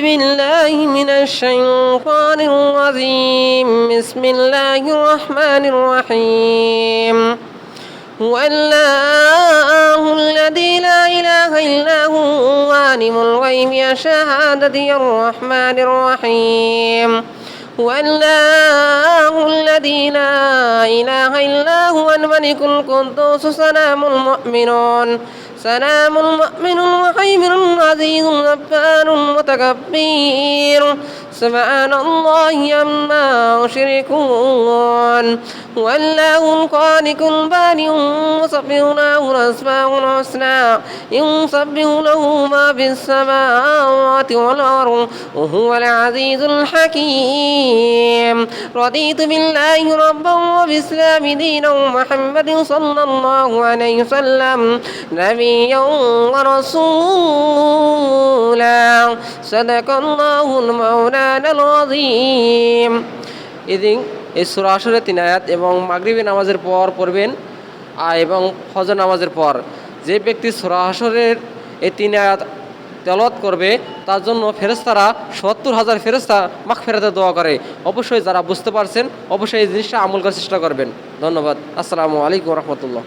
بالله من الشيطان الرجيم. بسم الله الرحمن الرحيم. هو الله الذي لا إله إلا هو عالم الغيب الشهادة الرحمن الرحيم. هو الله الذي لا إله إلا هو الملك القدوس سلام المؤمنون. سلام المؤمن المهيمن العزيز الغفار المتكبر سبحان الله عما يشركون. هو الله الخالق البارئ يسبح له الأسماء الحسنى يسبح له ما في السماوات والأرض وهو العزيز الحكيم رضيت بالله ربا وبالإسلام دينا محمد صلى الله عليه وسلم نبيا ورسولا صدق الله المولانا العظيم إذ এই সুরা আসরে তিন আয়াত এবং মাগরিবি নামাজের পর পড়বেন এবং ফজর নামাজের পর। যে ব্যক্তি সুরা আসরের এই তিন আয়াত তেলত করবে, তার জন্য ফেরেস্তারা সত্তর হাজার ফেরেস্তা মাখ ফেরাতে দোয়া করে। অবশ্যই যারা বুঝতে পারছেন, অবশ্যই এই জিনিসটা আমল করার চেষ্টা করবেন। ধন্যবাদ। আসসালামু আলাইকুম রহমতুল্লাহ।